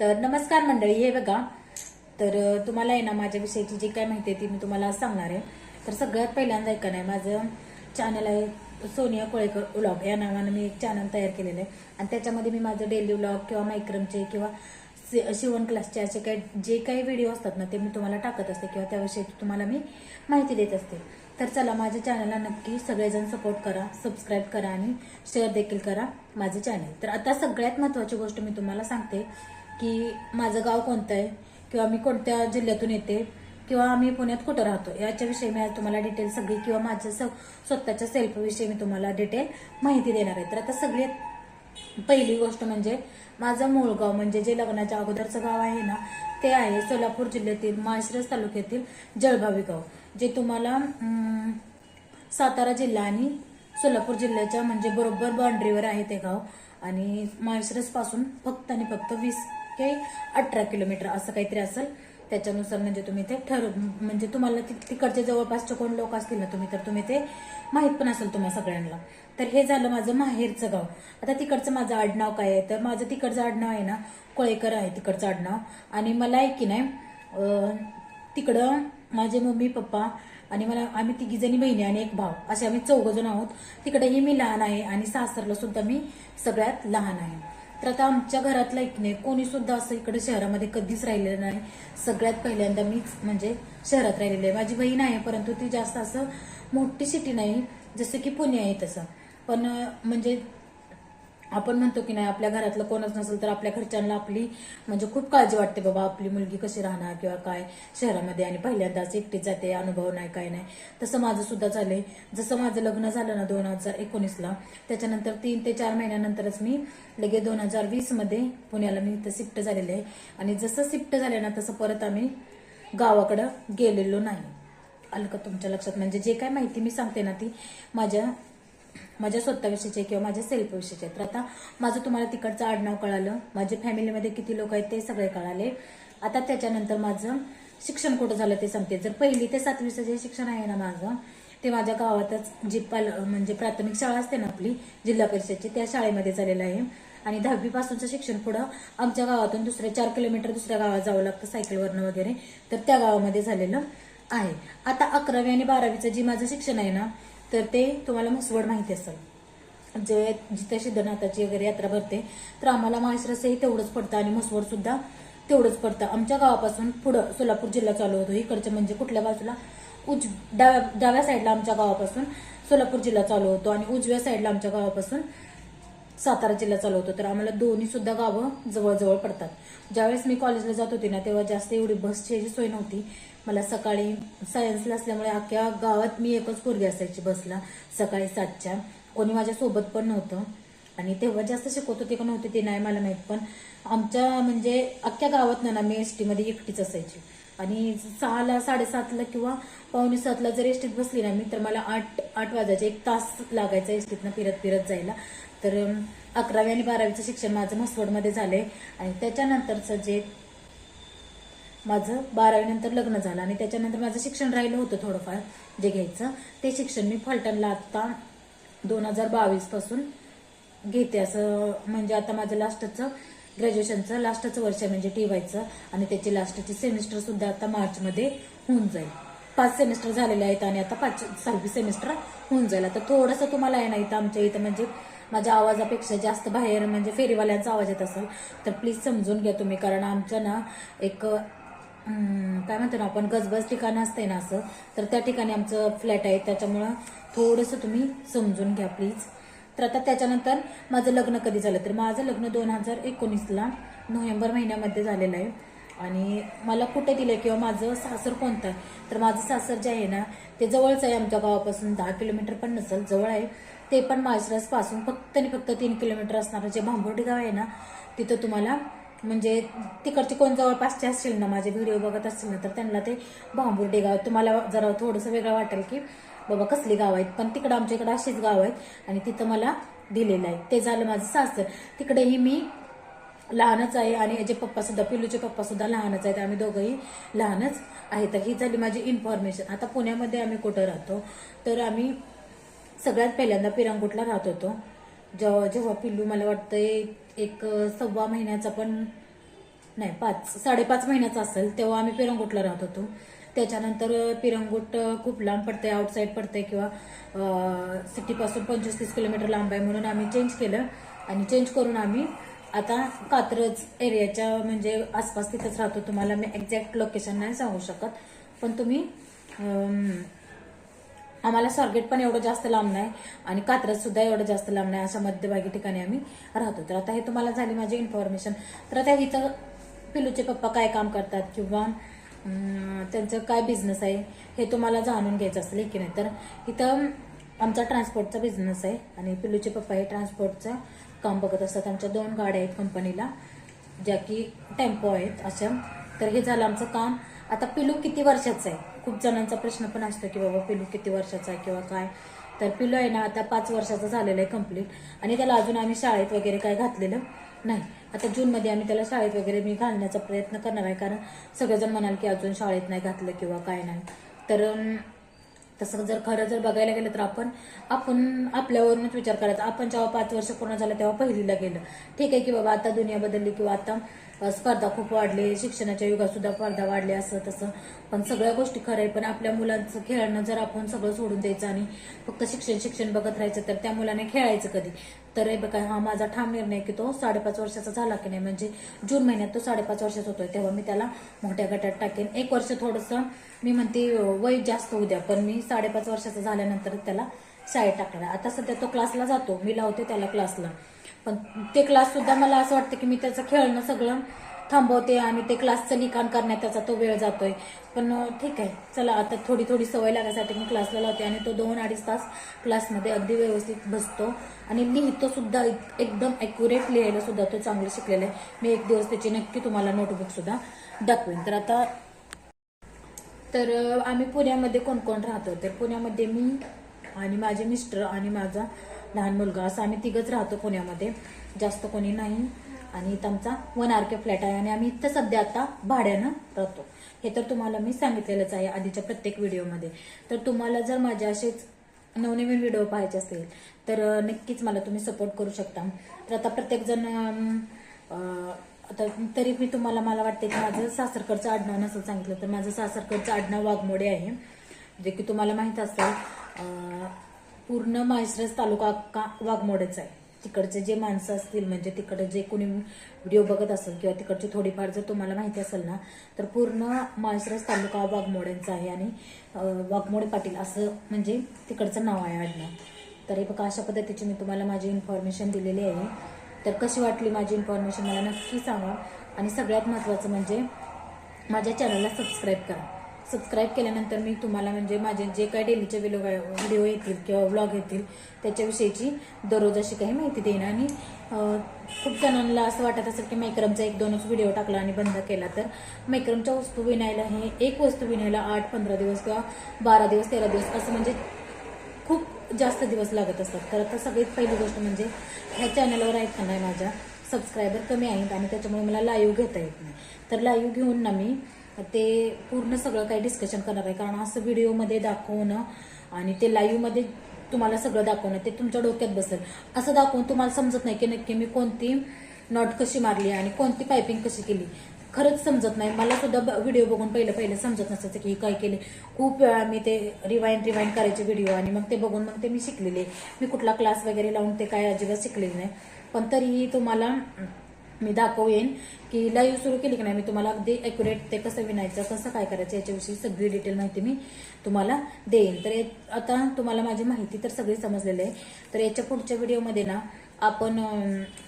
तर नमस्कार मंडळी हे बघा. तर तुम्हाला आहे ना माझ्याविषयीची जी काय माहिती आहे ती मी तुम्हाला सांगणार आहे. तर सगळ्यात पहिल्यांदा ऐका नाही माझं चॅनल आहे सोनिया कोळेकर व्लॉग या नावानं मी एक चॅनल तयार केलेलं आहे. आणि त्याच्यामध्ये मी माझं डेली व्लॉग किंवा मायक्रमचे किंवा शिवण क्लासचे असे काही जे काही व्हिडिओ असतात ना ते मी तुम्हाला टाकत असते किंवा त्याविषयी तुम्हाला मी माहिती देत असते. तर चला माझ्या चॅनलला नक्की सगळेजण सपोर्ट करा सबस्क्राईब करा आणि शेअर देखील करा माझं चॅनल तर आता सगळ्यात महत्त्वाची गोष्ट मी तुम्हाला सांगते की माझं गाव कोणतं आहे किंवा मी कोणत्या जिल्ह्यातून येते किंवा आम्ही पुण्यात कुठं राहतो याच्याविषयी मी आज तुम्हाला डिटेल सगळी किंवा माझ्या स- स्वतःच्या सेल्फविषयी मी तुम्हाला डिटेल माहिती देणार आहे. तर आता सगळ्यात पहिली गोष्ट म्हणजे माझं मूळ गाव म्हणजे जे लग्नाच्या अगोदरचं गाव आहे ना ते आहे सोलापूर जिल्ह्यातील माळशिरस तालुक्यातील जळभावी गाव. जे तुम्हाला सातारा जिल्हा आणि सोलापूर जिल्ह्याच्या म्हणजे बरोबर बाउंड्रीवर आहे ते गाव. आणि माळशिरसपासून फक्त आणि फक्त वीस ते अठरा किलोमीटर असं काहीतरी असेल. त्याच्यानुसार म्हणजे तुम्ही ते ठरव म्हणजे तुम्हाला तिकडचे जवळपासचे कोण लोक असतील ना तुम्ही तर तुम्ही ते माहीत पण असेल तुम्हाला सगळ्यांना. तर हे झालं माझं माहेरचं गाव. आता तिकडचं माझं आडनाव काय आहे? तर माझं तिकडचं आडनाव आहे ना कोळेकर आहे तिकडचं आडनाव. आणि मला आहे की नाही तिकडं माझे मम्मी पप्पा आणि मला आम्ही तिघी जणी बहिणी आणि एक भाव असे आम्ही चौघ जण आहोत. तिकडेही मी लहान आहे आणि सासरला सुद्धा मी सगळ्यात लहान आहे. तर आता आमच्या घरातलं एक नाही कोणी सुद्धा असं इकडे शहरामध्ये कधीच राहिलेलं नाही. सगळ्यात पहिल्यांदा मीच म्हणजे शहरात राहिलेली आहे. माझी बहीण आहे परंतु ती जास्त असं मोठी सिटी नाही जसं की पुणे आहे तसं. पण म्हणजे आपण म्हणतो की नाही आपल्या घरातलं कोणच नसेल तर आपल्या घरच्यांना आपली म्हणजे खूप काळजी वाटते बाबा आपली मुलगी कशी राहणार किंवा काय शहरामध्ये आणि पहिल्यांदाच एकटीच जाते अनुभव नाही काय नाही. तसं माझं सुद्धा झालंय. जसं माझं लग्न झालं ना दोन हजार एकोणीसला त्याच्यानंतर तीन ते चार महिन्यानंतरच मी लगेच दोन हजार वीसमध्ये पुण्याला मी इथं शिफ्ट झालेले आहे. आणि जसं शिफ्ट झाले ना तसं परत आम्ही गावाकडं गेलेलो नाही. आलं का तुमच्या लक्षात म्हणजे जे काय माहिती मी सांगते ना ती माझ्या माझ्या स्वतःविषयीचे किंवा माझ्या सेल्फ विषयीचे. तर आता माझं तुम्हाला तिकडचं आडनाव कळालं. माझ्या फॅमिलीमध्ये किती लोक आहेत ते सगळे कळाले. आता त्याच्यानंतर माझं शिक्षण कुठं झालं ते सांगते. जर पहिली ते सातवीचं जे शिक्षण आहे ना माझं ते माझ्या गावातच जी पाल म्हणजे प्राथमिक शाळा असते ना आपली जिल्हा परिषदची त्या शाळेमध्ये झालेलं आहे. आणि दहावीपासूनचं शिक्षण पुढं आमच्या गावातून दुसऱ्या चार किलोमीटर दुसऱ्या गावात जावं लागतं सायकलवरनं वगैरे. तर त्या गावामध्ये झालेलं आहे. आता अकरावी आणि बारावीचं जे माझं शिक्षण आहे ना तर ते तुम्हाला म्हसवड माहिती असेल. जे जिथे सिद्धनाथाची वगैरे यात्रा भरते तर आम्हाला माळशिरसही तेवढंच पडतं आणि म्हसवड सुद्धा तेवढंच पडतं. आमच्या गावापासून पुढं सोलापूर जिल्हा चालू होतो. इकडचं म्हणजे कुठल्या बाजूला? उज डाव्या डाव्या साईडला आमच्या गावापासून सोलापूर जिल्हा चालू होतो आणि उजव्या साईडला आमच्या गावापासून सातारा जिल्हा चालू होतो. तर आम्हाला दोन्ही सुद्धा गावं जवळजवळ पडतात. ज्यावेळेस मी कॉलेजला जात होती ना तेव्हा जास्त एवढी बसची सोय नव्हती. मला सकाळी सायन्सला असल्यामुळे अख्ख्या गावात मी एकच पोरगी असायची बसला सकाळी सातच्या. कोणी माझ्यासोबत पण नव्हतं. आणि तेव्हा जास्त शिकवत होते का नव्हते ते नाही मला माहीत पण आमच्या म्हणजे अख्ख्या गावात ना मी एसमध्ये एकटीच असायची. आणि सहाला साडेसातला किंवा पावणे सातला जर एसटीत बसली ना मी तर मला आठ आठ वाजायचे एक तास लागायचा एसटीतनं फिरत फिरत जायला. तर अकरावी आणि बारावीचं शिक्षण माझं म्हसवडमध्ये झालंय. आणि त्याच्यानंतरचं जे माझं बारावीनंतर लग्न झालं आणि त्याच्यानंतर माझं शिक्षण राहिलं होतं थोडंफार जे घ्यायचं. ते शिक्षण मी फलटणला आता दोन हजार बावीसपासून घेते. असं म्हणजे आता माझं लास्टचं ग्रॅज्युएशनचं लास्टचं वर्ष आहे म्हणजे टी वायचं आणि त्याची लास्टची सेमिस्टर सुद्धा आता मार्चमध्ये होऊन जाईल. पाच सेमिस्टर झालेले आहेत आणि आता पाच सहावी सेमिस्टर होऊन जाईल. आता थोडंसं तुम्हाला आहे ना इथं आमच्या इथं म्हणजे माझ्या आवाजापेक्षा जास्त बाहेर म्हणजे फेरीवाल्यांचा आवाज येत असेल तर प्लीज समजून घ्या तुम्ही. कारण आमचं ना एक काय म्हणतो ना आपण गजबज ठिकाण असते ना असं तर त्या ठिकाणी आमचं फ्लॅट आहे. त्याच्यामुळं थोडंसं तुम्ही समजून घ्या प्लीज तर आता त्याच्यानंतर माझं लग्न कधी झालं? तर माझं लग्न दोन हजार एकोणीसला नोव्हेंबर महिन्यामध्ये झालेलं आहे. आणि मला कुठे दिलं किंवा माझं सासर कोणतं आहे? तर माझं सासर जे आहे ना ते जवळच आहे आमच्या गावापासून दहा किलोमीटर पण नसेल जवळ आहे. ते पण माळशिरस फक्त आणि फक्त तीन किलोमीटर असणारं जे भांबर्डी गाव आहे ना तिथं तुम्हाला म्हणजे तिकडचे कोण जवळपासचे असतील ना माझे व्हिडिओ बघत असतील ना तर त्यांना ते भांबुर्डे गाव तुम्हाला जरा थोडंसं वेगळं वाटेल की बाबा कसली गाव आहेत? पण तिकडं आमच्या इकडं अशीच गाव आहेत आणि तिथं मला दिलेलं आहे. ते झालं माझं सासर. तिकडेही मी लहानच आहे आणि याचे पप्पा सुद्धा पिल्लूचे पप्पा सुद्धा लहानच आहेत. आम्ही दोघंही लहानच आहे. तर ही झाली माझी इन्फॉर्मेशन आता पुण्यामध्ये आम्ही कुठं राहतो? तर आम्ही सगळ्यात पहिल्यांदा पिरांगुटला राहत होतो. जेव्हा जेव्हा पिल्लू मला वाटतं एक सव्वा महिन्याचा पण नाही पाच साडेपाच महिन्याचा असेल तेव्हा आम्ही पिरंगुटला राहत होतो. त्याच्यानंतर पिरंगुट खूप लांब पडतंय आउटसाईड पडतंय किंवा सिटीपासून पंचवीस तीस किलोमीटर लांब आहे म्हणून आम्ही चेंज केलं. आणि चेंज करून आम्ही आता कात्रज एरियाच्या म्हणजे आसपास तिथंच राहतो. तुम्हाला मी एक्झॅक्ट लोकेशन नाही सांगू शकत. पण तुम्ही आम्हाला स्वारगेट पण एवढं जास्त लांब नाही आणि कात्रज सुद्धा एवढं जास्त लांब नाही अशा मध्यभागी ठिकाणी आम्ही राहतो. तर आता हे तुम्हाला झाली माझी इन्फॉर्मेशन तर आता इथं पिलूचे पप्पा काय काम करतात किंवा त्यांचं काय बिझनेस आहे हे तुम्हाला जाणून घ्यायचं असेल की नाही? तर इथं आमचा ट्रान्सपोर्टचा बिझनेस आहे आणि पिलूचे पप्पा हे ट्रान्सपोर्टचं काम बघत असतात. आमच्या दोन गाड्या आहेत कंपनीला ज्या की टेम्पो आहेत अशा. तर हे झालं आमचं काम. आता पिलू किती वर्षाचं आहे? खूप जणांचा प्रश्न पण असतो की बाबा पिलू किती वर्षाचा किंवा काय. तर पिलू आहे ना आता पाच वर्षाचं झालेलं आहे कंप्लीट आणि त्याला अजून आम्ही शाळेत वगैरे काय घातलेलं नाही. आता जूनमध्ये आम्ही त्याला शाळेत वगैरे मी घालण्याचा प्रयत्न करणार आहे. कारण सगळेजण म्हणाल की अजून शाळेत नाही घातलं किंवा काय नाही. तर तसं जर खरं जर बघायला गेलं तर आपण आपण आपल्यावरूनच विचार करायचा. आपण जेव्हा पाच वर्ष पूर्ण झालं तेव्हा पहिलीला गेलं. ठीक आहे की बाबा आता दुनिया बदलली किंवा आता स्पर्धा खूप वाढली शिक्षणाच्या युगात सुद्धा स्पर्धा वाढली असं तसं. पण सगळ्या गोष्टी खरं आहे पण आपल्या मुलांचं खेळणं जर आपण सगळं सोडून द्यायचं आणि फक्त शिक्षण शिक्षण बघत राहायचं तर त्या मुलाने खेळायचं कधी? तर हे बघा हा माझा ठाम निर्णय की तो साडेपाच वर्षाचा झाला की नाही. म्हणजे जून महिन्यात तो साडेपाच वर्षाचा होतोय तेव्हा मी त्याला मोठ्या गटात टाकेन. एक वर्ष थोडंसं मी म्हणते वय जास्त होऊ द्या पण मी साडेपाच वर्षाचा झाल्यानंतर त्याला शाळेत टाकणार आहे. आता सध्या तो क्लासला जातो मी लावते त्याला क्लासला पण ते क्लास सुद्धा मला असं वाटतं की मी त्याचं खेळणं सगळं थांबवते आणि ते क्लासचं लिखाण करण्यात त्याचा तो वेळ जातोय. पण ठीक आहे. चला आता थोडी थोडी सवय लागण्यासाठी मी क्लासला लावते आणि तो दोन अडीच तास क्लासमध्ये अगदी व्यवस्थित बसतो. आणि लिहितो सुद्धा एक- एकदम ॲक्युरेट लिहायला सुद्धा तो चांगलं शिकलेला आहे. मी एक दिवस त्याची नक्की तुम्हाला नोटबुक सुद्धा दाखवेन. तर आता तर आम्ही पुण्यामध्ये कोण कोण राहतो? तर पुण्यामध्ये मी आणि माझे मिस्टर आणि माझा लहान मुलगा. असं आम्ही तिघच राहतो पुण्यामध्ये. जास्त कोणी नाही. आणि इथं आमचा वन आर के फ्लॅट आहे. आणि आम्ही इथं सध्या आता भाड्यानं राहतो. हे तर तुम्हाला मी सांगितलेलंच आहे आधीच्या प्रत्येक व्हिडिओमध्ये. तर तुम्हाला जर माझ्या असेच नवनवीन व्हिडिओ पाहायचे असतील तर नक्कीच मला तुम्ही सपोर्ट करू शकता. तर आता प्रत्येकजण आता तरी मी तुम्हाला मला वाटते की माझं सासरकडचं आडनाव नसं सांगितलं तर माझं सासरकडचं आडनाव वाघमोडे आहे. जे की तुम्हाला माहीत असेल पूर्ण माळशिरस तालुका का वाघमोडेच आहे. तिकडचे जे माणसं असतील म्हणजे तिकडे जे कोणी व्हिडिओ बघत असेल किंवा तिकडची थोडीफार जर तुम्हाला माहिती असेल ना तर पूर्ण माळशिरस तालुका वाघमोड्यांचा आहे आणि वाघमोडे पाटील असं म्हणजे तिकडचं नाव आहे आडनाव. तर हे बघा अशा पद्धतीची मी तुम्हाला माझी इन्फॉर्मेशन दिलेली आहे. तर कशी वाटली माझी इन्फॉर्मेशन मला नक्की सांगा. आणि सगळ्यात महत्त्वाचं म्हणजे माझ्या चॅनलला सबस्क्राईब करा. सबस्क्राईब केल्यानंतर मी तुम्हाला म्हणजे माझे जे काही डेलीचे व्हिडिओ व्हिडिओ येतील किंवा व्लॉग येतील त्याच्याविषयीची दररोज अशी काही माहिती देईन. आणि खूप जणांना असं वाटत असेल की मैक्रमचा एक दोनच व्हिडिओ टाकला आणि बंद केला तर मैक्रमच्या वस्तू विणायला हे एक वस्तू विणायला आठ पंधरा दिवस किंवा बारा दिवस तेरा दिवस असं म्हणजे खूप जास्त दिवस लागत असतात. तर आता सगळ्यात पहिली गोष्ट म्हणजे ह्या चॅनलवर आहेत का नाही माझ्या सबस्क्रायबर कमी आहेत आणि त्याच्यामुळे मला लाईव्ह घेता येत नाही. तर लाईव्ह घेऊन ना मी ते पूर्ण सगळं काही डिस्कशन करणार आहे. कारण असं व्हिडिओमध्ये दाखवणं आणि ते लाईव्हमध्ये तुम्हाला सगळं दाखवणं ते तुमच्या डोक्यात बसेल. असं दाखवून तुम्हाला समजत नाही की नक्की मी कोणती नॉट कशी मारली आणि कोणती पायपिंग कशी केली. खरंच समजत नाही. मला सुद्धा व्हिडिओ बघून पहिलं पहिलं समजत नसायचं की काय केले. खूप वेळा मी ते रिवाइंड रिवाइंड करायचे व्हिडिओ आणि मग ते बघून मग ते मी शिकलेले. मी कुठला क्लास वगैरे लावून ते काय अजिबात शिकलेले नाही. पण तरीही तुम्हाला मी दाखवेन की लाईव्ह सुरू केली की नाही मी तुम्हाला अगदी ॲक्युरेट ते कसं विणायचं कसं काय करायचं याच्याविषयी सगळी डिटेल माहिती मी तुम्हाला देईन. तर आता तुम्हाला माझी माहिती तर सगळी समजलेली आहे. तर याच्या पुढच्या व्हिडिओमध्ये ना आपण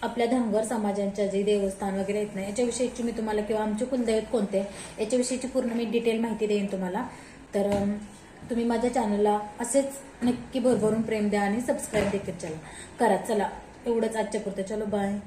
आपल्या धनगर समाजांच्या जे देवस्थान वगैरे आहेत ना याच्याविषयीची मी तुम्हाला किंवा आमचे कुलदैवत कोणते याच्याविषयीची पूर्ण मी डिटेल माहिती देईन तुम्हाला. तर तुम्ही माझ्या चॅनलला असेच नक्की भरभरून प्रेम द्या आणि सबस्क्राईब देखील चला. करा चला. एवढंच आजच्या पुरतं. चलो बाय